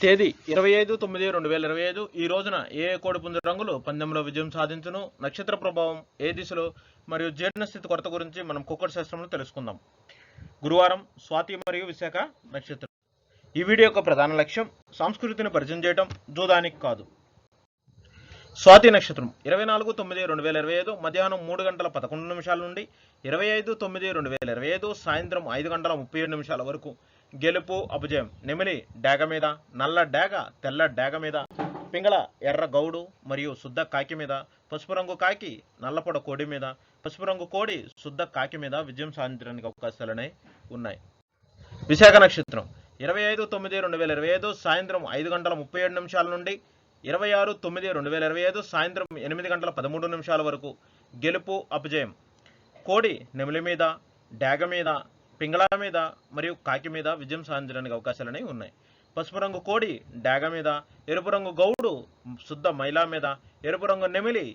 తేదీ ఇరవై ఐదు తొమ్మిది రెండు వేల ఇరవై ఐదు. ఈ రోజున ఏ కోడి కోడిపుంజు రంగులు పందెంలో విజయం సాధించును నక్షత్ర ప్రభావం ఏ దిశలో మరియు జీర్ణస్థితి కొరత గురించి మనం కుక్కర్ శాస్త్రంలో తెలుసుకుందాం. గురువారం స్వాతి మరియు విశాఖ నక్షత్రం. ఈ వీడియో యొక్క ప్రధాన లక్ష్యం సంస్కృతిని పరిచయం చేయడం జూదానికి కాదు. స్వాతి నక్షత్రం ఇరవై నాలుగు తొమ్మిది రెండు వేల ఇరవై ఐదు మధ్యాహ్నం మూడు గంటల పదకొండు నిమిషాల నుండి ఇరవై ఐదు తొమ్మిది రెండు వేల ఇరవై ఐదు సాయంత్రం ఐదు గంటల ముప్పై ఏడు నిమిషాల వరకు గెలుపు అపజయం నెమిలి డేగ మీద. నల్ల డేగ తెల్ల డేగ మీద. పింగళ ఎర్ర గౌడు మరియు శుద్ధ కాకి మీద. పసుపు రంగు కాకి నల్లపొడ కోడి మీద. పసుపు రంగు కోడి శుద్ధ కాకి మీద విజయం సాధించడానికి అవకాశాలనే ఉన్నాయి. విశాఖ నక్షత్రం. ఇరవై ఐదు తొమ్మిది రెండు వేల ఇరవై ఐదు సాయంత్రం ఐదు గంటల ముప్పై ఏడు నిమిషాల నుండి ఇరవై ఆరు తొమ్మిది రెండు వేల ఇరవై ఐదు సాయంత్రం ఎనిమిది గంటల పదమూడు నిమిషాల వరకు గెలుపు అపజయం కోడి నెమిలి మీద డాగ మీద. పింగళా మీద మరియు కాకి మీద విజయం సాధించడానికి అవకాశాలని ఉన్నాయి. పసుపు రంగు కోడి డాగ మీద ఎరుపు రంగు గౌడు శుద్ధ మైలా మీద ఎరుపు రంగు నెమిలి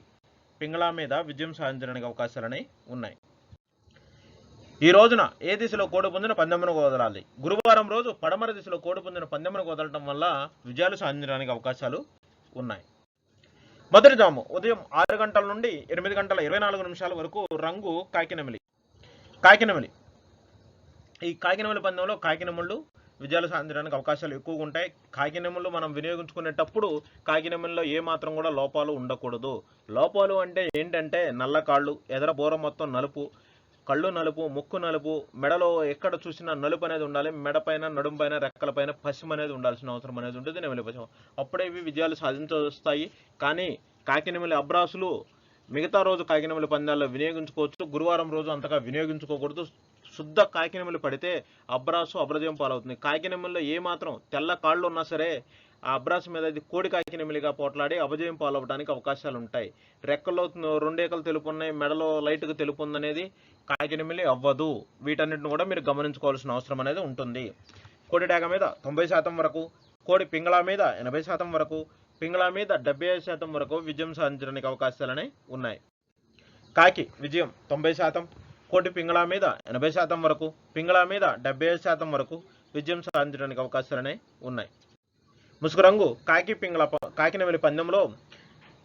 పింగళా మీద విజయం సాధించడానికి అవకాశాలని ఉన్నాయి. ఈ రోజున ఏ దిశలో కోడి పుంజున పందెమును వదలాలి గురువారం రోజు పడమర దిశలో కోడి పుంజున పందెమును వదలటం వల్ల విజయాలు సాధించడానికి అవకాశాలు ఉన్నాయి. మొదటి జాము ఉదయం ఆరు గంటల నుండి ఎనిమిది గంటల ఇరవై నాలుగు నిమిషాల వరకు రంగు కాకినెమిలి కాకినెమిలి ఈ కాకినముల పందెంలో కాకినముళ్ళు విజయాలు సాధించడానికి అవకాశాలు ఎక్కువగా ఉంటాయి. కాకినములు మనం వినియోగించుకునేటప్పుడు కాకినెముల్లో ఏ మాత్రం కూడా లోపాలు ఉండకూడదు. లోపాలు అంటే ఏంటంటే నల్ల కాళ్ళు ఎదర బోర మొత్తం నలుపు కళ్ళు నలుపు ముక్కు నలుపు మెడలో ఎక్కడ చూసినా నలుపు అనేది ఉండాలి. మెడపైన నడుంపైన రెక్కలపైన పైన పశ్చిమ అనేది ఉండాల్సిన అవసరం అనేది ఉంటుంది. నెమిలి పశ్చిమ అప్పుడే ఇవి విజయాలు సాధించవస్తాయి కానీ కాకినెమిలి అబ్రాసులు మిగతా రోజు కాకినెమిలి పందాల్లో వినియోగించుకోవచ్చు. గురువారం రోజు అంతగా వినియోగించుకోకూడదు. శుద్ధ కాకినెమ్మలు పడితే అబ్రాసు అబ్రజయం పాలవుతుంది. కాకినెమ్మల్లో ఏ మాత్రం తెల్ల కాళ్ళు ఉన్నా సరే ఆ అబ్రాసు మీద అది కోడి కాకినెమిలిగా పోట్లాడి అపజయం పాలవడానికి అవకాశాలు ఉంటాయి రెక్కల్లో రెండేకలు తెలుపు ఉన్నాయి మెడలో లైట్గా తెలుపు ఉందనేది కాకినెమిలి అవ్వదు. వీటన్నిటిని కూడా మీరు గమనించుకోవాల్సిన అవసరం అనేది ఉంటుంది. కోడి డేగ మీద తొంభై శాతం వరకు కోడి పింగళా మీద ఎనభై శాతం వరకు పింగళా మీద డెబ్బై ఐదు శాతం వరకు విజయం సాధించడానికి అవకాశాలనే ఉన్నాయి. కాకి విజయం తొంభై శాతం కోటి పింగళా మీద ఎనభై శాతం వరకు పింగళా మీద డెబ్బై ఐదు శాతం వరకు విజయం సాధించడానికి అవకాశాలనే ఉన్నాయి. ముసుగు రంగు కాకి పింగళ కాకినెమిలి పందెంలో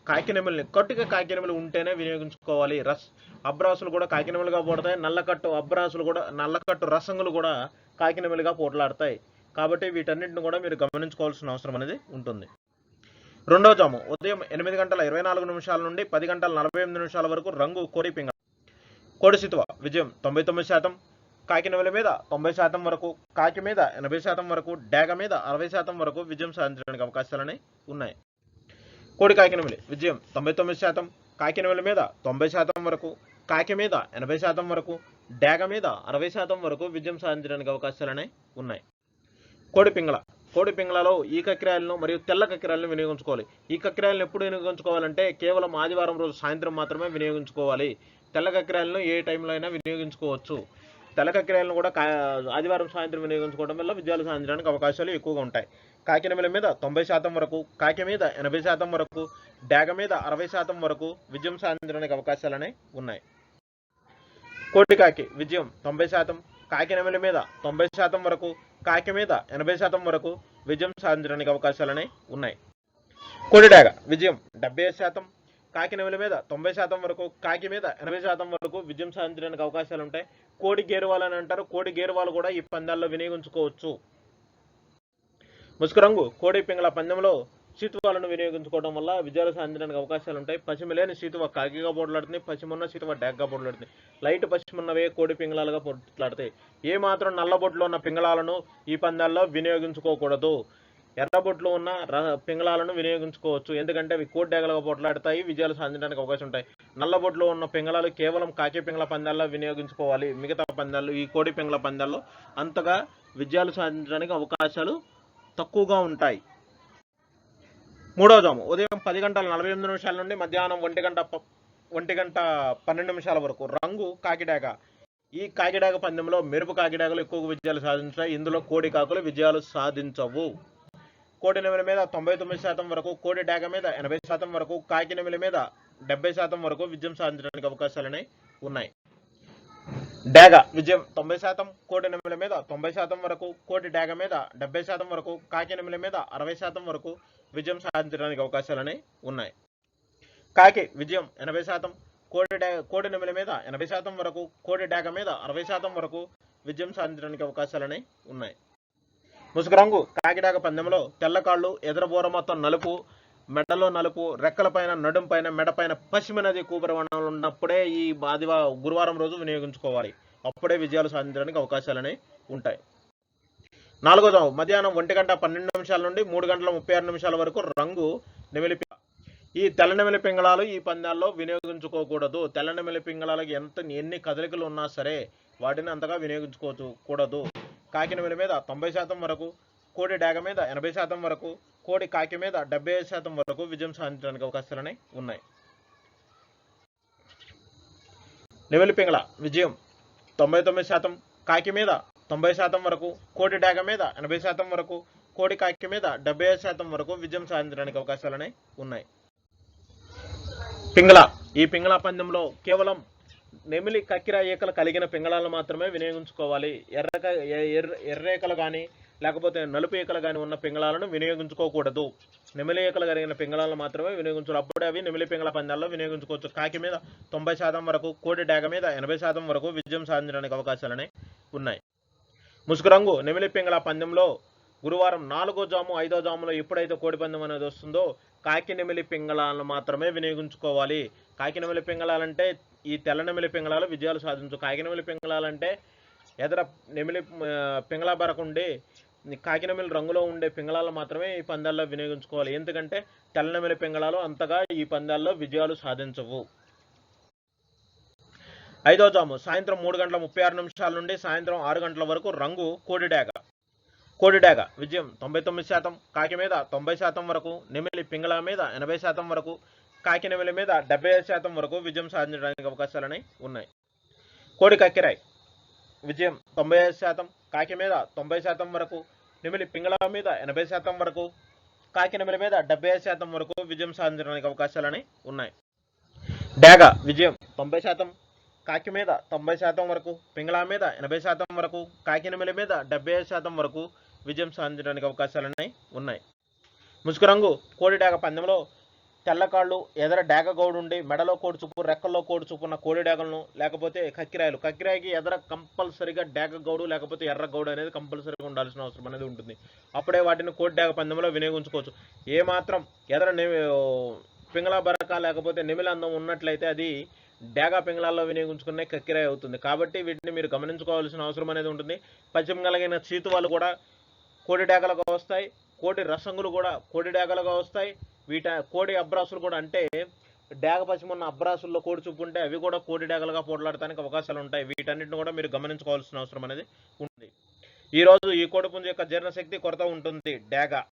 కాకినెమిలిని కట్టుగా కాకినెమిలి ఉంటేనే వినియోగించుకోవాలి రస్. అబ్రాసులు కూడా కాకినెమిలిగా పోడతాయి నల్లకట్టు అబ్రాసులు కూడా నల్లకట్టు రసంగులు కూడా కాకినెమిలిగా పోట్లాడతాయి. కాబట్టి వీటన్నిటిని కూడా మీరు గమనించుకోవాల్సిన అవసరం అనేది ఉంటుంది. రెండో జాము ఉదయం ఎనిమిది గంటల ఇరవై నాలుగు నిమిషాల నుండి పది గంటల నలభై ఎనిమిది నిమిషాల వరకు రంగు కోరి పింగళ కోడి విజయం తొంభై తొమ్మిది శాతం. కాకినవల మీద తొంభై శాతం వరకు కాకి మీద ఎనభై శాతం వరకు డాగ మీద అరవై శాతం వరకు విజయం సాధించడానికి అవకాశాలని ఉన్నాయి. కోడి కాకినవలి విజయం తొంభై తొమ్మిది శాతం. కాకినవల మీద తొంభై శాతం వరకు కాకి మీద ఎనభై శాతం వరకు డాగ మీద అరవై శాతం వరకు విజయం సాధించడానికి అవకాశాలనే ఉన్నాయి. కోడి పింగళ కోడి పింగళలో ఈ కక్కిరాయలను మరియు తెల్ల కక్కిరాయలను వినియోగించుకోవాలి. ఈ కక్కిరాయలను ఎప్పుడు వినియోగించుకోవాలంటే కేవలం ఆదివారం రోజు సాయంత్రం మాత్రమే వినియోగించుకోవాలి. తెల్ల కక్కిరాయలను ఏ టైంలో అయినా వినియోగించుకోవచ్చు. తెల్ల కక్కిరాయలను కూడా కా ఆదివారం సాయంత్రం వినియోగించుకోవడం వల్ల విజయాలు సాధించడానికి అవకాశాలు ఎక్కువగా ఉంటాయి. కాకినమిల మీద తొంభై శాతం వరకు కాకి మీద ఎనభై శాతం వరకు డాగ మీద అరవై శాతం వరకు విజయం సాధించడానికి అవకాశాలనే ఉన్నాయి. కోటి కాకి విజయం తొంభై శాతం కాకి మీద తొంభై శాతం వరకు కాకి మీద ఎనభై శాతం వరకు విజయం సాధించడానికి అవకాశాలనే ఉన్నాయి. కోడిడాగ విజయం డెబ్బై శాతం కాకి నెమలి మీద తొంభై శాతం వరకు కాకి మీద ఎనభై శాతం వరకు విజయం సాధించడానికి అవకాశాలు ఉంటాయి కోడి గేరువాలు అని అంటారు. కోడి గేరువాలు కూడా ఈ పందాల్లో వినియోగించుకోవచ్చు. ముసుగు రంగు కోడి పింగళ పందెంలో సీతువాలను వినియోగించుకోవడం వల్ల విజయాలు సాధించడానికి అవకాశాలు ఉంటాయి. పశ్చిమ లేని సీతువ కాకిగా పోట్లాడుతుంది పశ్చిమ ఉన్న సీతువ డాగ్గా పోట్లాడుతుంది లైట్ పశ్చిమన్నవే కోడి పింగళాలుగా పోట్లాడతాయి ఏ మాత్రం నల్లబొట్లో ఉన్న పింగళాలను ఈ పందాల్లో వినియోగించుకోకూడదు. ఎర్రబొట్లు ఉన్న ర- పింగళాలను వినియోగించుకోవచ్చు. ఎందుకంటే అవి కోడి డాగలుగా పోట్లాడతాయి విజయాలు సాధించడానికి అవకాశం ఉంటాయి. నల్లబొట్లు ఉన్న పింగళాలు కేవలం కాకి పింగళ పందాల్లో వినియోగించుకోవాలి. మిగతా పందాలు ఈ కోడి పింగళ పందాల్లో అంతగా విజయాలు సాధించడానికి అవకాశాలు తక్కువగా ఉంటాయి. మూడవ జాము. ఉదయం పది గంటల నలభై ఎనిమిది నిమిషాల నుండి మధ్యాహ్నం ఒంటి గంట ప- ఒంటి గంట పన్నెండు నిమిషాల వరకు రంగు కాకిడాక. ఈ కాకిడాక పందెంలో మెరుపు కాకిడాకలు ఎక్కువ విజయాలు సాధించాయి. ఇందులో కోడి కాకులు విజయాలు సాధించవు. కోడి నెమలి మీద తొంభై తొమ్మిది శాతం వరకు కోడి డాగ మీద ఎనభై శాతం వరకు కాకి నెమలి మీద డెబ్బై శాతం వరకు విజయం సాధించడానికి అవకాశాలనే ఉన్నాయి. డాగ. విజయం తొంభై శాతం కోటి నిమిల మీద తొంభై శాతం వరకు కోటి డాగ మీద డెబ్బై శాతం వరకు కాకి నిమిల మీద అరవై శాతం వరకు విజయం సాధించడానికి అవకాశాలని ఉన్నాయి. కాకి విజయం ఎనభై శాతం కోటి డే కోటి నిమిల మీద ఎనభై శాతం వరకు కోటి డాగ మీద అరవై శాతం వరకు విజయం సాధించడానికి అవకాశాలని ఉన్నాయి. ముసుగు రంగు కాకిడాక పందెంలో తెల్ల కాళ్ళు ఎదురబోర మొత్తం నలుపు మెడలో నలుపు రెక్కల పైన నడుం పైన మెడ పైన పశ్చిమ నది కూపరవణాలు ఉన్నప్పుడే ఈ ఆదివా గురువారం రోజు వినియోగించుకోవాలి. అప్పుడే విజయాలు సాధించడానికి అవకాశాలని ఉంటాయి. నాలుగో జాము మధ్యాహ్నం ఒంటి గంట పన్నెండు నిమిషాల నుండి మూడు గంటల ముప్పై ఆరు నిమిషాల వరకు రంగు నెమిలిపి ఈ తెల్లనెమిలి పింగళాలు ఈ పందాల్లో వినియోగించుకోకూడదు. తెల్లనెమిలి పింగళాలకు ఎంత ఎన్ని కదలికలు ఉన్నా సరే వాటిని అంతగా వినియోగించుకోవచ్చు కూడదు కాకి మీద తొంభై శాతం వరకు కోడి డాగ మీద ఎనభై శాతం వరకు కోడి కాకి మీద డెబ్బై ఐదు శాతం వరకు విజయం సాధించడానికి అవకాశాలని ఉన్నాయి. నెమిలి పింగళ విజయం తొంభై తొమ్మిది శాతం కాకి మీద తొంభై శాతం వరకు కోడి డాగ మీద ఎనభై శాతం వరకు కోడి కాకి మీద డెబ్బై ఐదు శాతం వరకు విజయం సాధించడానికి అవకాశాలని ఉన్నాయి. పింగళ ఈ పింగళ పందెంలో కేవలం నెమిలి కక్కిర ఈకలు కలిగిన పింగళాలను మాత్రమే వినియోగించుకోవాలి. ఎర్రక ఎర్ర ఎర్రేకలు కానీ లేకపోతే నలుపు ఈకలు కానీ ఉన్న పింగళాలను వినియోగించుకోకూడదు. నెమిలి ఈకలు కలిగిన పింగళాలను మాత్రమే వినియోగించాలి అప్పుడే అవి నెమిలి పింగళ పందాల్లో వినియోగించుకోవచ్చు. కాకి మీద తొంభై శాతం వరకు కోడి డాగ మీద ఎనభై శాతం వరకు విజయం సాధించడానికి అవకాశాలనే ఉన్నాయి. ముసుగు రంగు నెమిలి పింగళ పందెంలో గురువారం నాలుగో జాము ఐదో జాములో ఎప్పుడైతే కోడి పందెం అనేది వస్తుందో కాకి నెమిలి పింగళాలను మాత్రమే వినియోగించుకోవాలి. కాకి నెమిలి పింగళాలంటే ఈ తెల్లనెమిలి పింగళాలు విజయాలు సాధించు. కాకి నెమిలి పింగళాలంటే ఎదర నెమిలి పింగళ బరకుండి కాకినమిలి రంగులో ఉండే పింగళాలు మాత్రమే ఈ పందాల్లో వినియోగించుకోవాలి. ఎందుకంటే తెల్ల నెమిలి పింగళాలు అంతగా ఈ పందాల్లో విజయాలు సాధించవు. ఐదో జాము. సాయంత్రం మూడు గంటల ముప్పై ఆరు నిమిషాల నుండి సాయంత్రం ఆరు గంటల వరకు రంగు కోడిడాగ. కోడిడాగ. విజయం తొంభై తొమ్మిది శాతం. కాకి మీద తొంభై శాతం వరకు నెమిలి పింగళ మీద ఎనభై శాతం వరకు కాకి నెమిలి మీద డెబ్బై ఐదు శాతం వరకు విజయం సాధించడానికి అవకాశాలని ఉన్నాయి. కోడి కక్కిరాయి. విజయం తొంభై ఐదు శాతం కాకి మీద తొంభై శాతం వరకు నిమిలి పింగళ మీద ఎనభై శాతం వరకు కాకి నిమిలి మీద డెబ్బై శాతం వరకు విజయం సాధించడానికి అవకాశాలని ఉన్నాయి. డాగ విజయం తొంభై శాతం కాకి మీద తొంభై శాతం వరకు పింగళ మీద ఎనభై శాతం వరకు కాకి నిమిలి మీద డెబ్బై శాతం వరకు విజయం సాధించడానికి అవకాశాలని ఉన్నాయి. ముసుగు రంగు కోడి డాగ పందెంలో తెల్లకాళ్ళు ఎదర డాగ గౌడు ఉండి మెడలో కోడి చూపు రెక్కల్లో కోడి చూపు కోడి డేగలను లేకపోతే కక్కిరాయలు. కక్కిరాయికి ఎదర కంపల్సరిగా డాగ గౌడు లేకపోతే ఎర్ర గౌడు అనేది కంపల్సరీగా ఉండాల్సిన అవసరం అనేది ఉంటుంది. అప్పుడే వాటిని కోడి డేగ పందెంలో వినియోగించుకోవచ్చు. ఏ మాత్రం ఎదర నె- పింగళ బరక లేకపోతే నిమిలందం ఉన్నట్లయితే అది డేగా పింగళాల్లో వినియోగించుకునే కక్కిరాయి అవుతుంది. కాబట్టి వీటిని మీరు గమనించుకోవాల్సిన అవసరం అనేది ఉంటుంది. పశ్చిమ కలిగిన చీతువాలు కూడా కోడి డేగలకు వస్తాయి. కోడి రసంగులు కూడా కోడి డాగలుగా వస్తాయి. వీట కోడి అబ్రాసులు కూడా అంటే డాగ పశ్చిమ ఉన్న అబ్రాసుల్లో కోడి చూపు ఉంటే అవి కూడా కోడి డాగలుగా పోట్లాడటానికి అవకాశాలు ఉంటాయి. వీటన్నిటిని కూడా మీరు గమనించుకోవాల్సిన అవసరం అనేది ఉంది. ఈ రోజు ఈ కోడి పుంజు యొక్క జీర్ణశక్తి కొరత ఉంటుంది డాగ.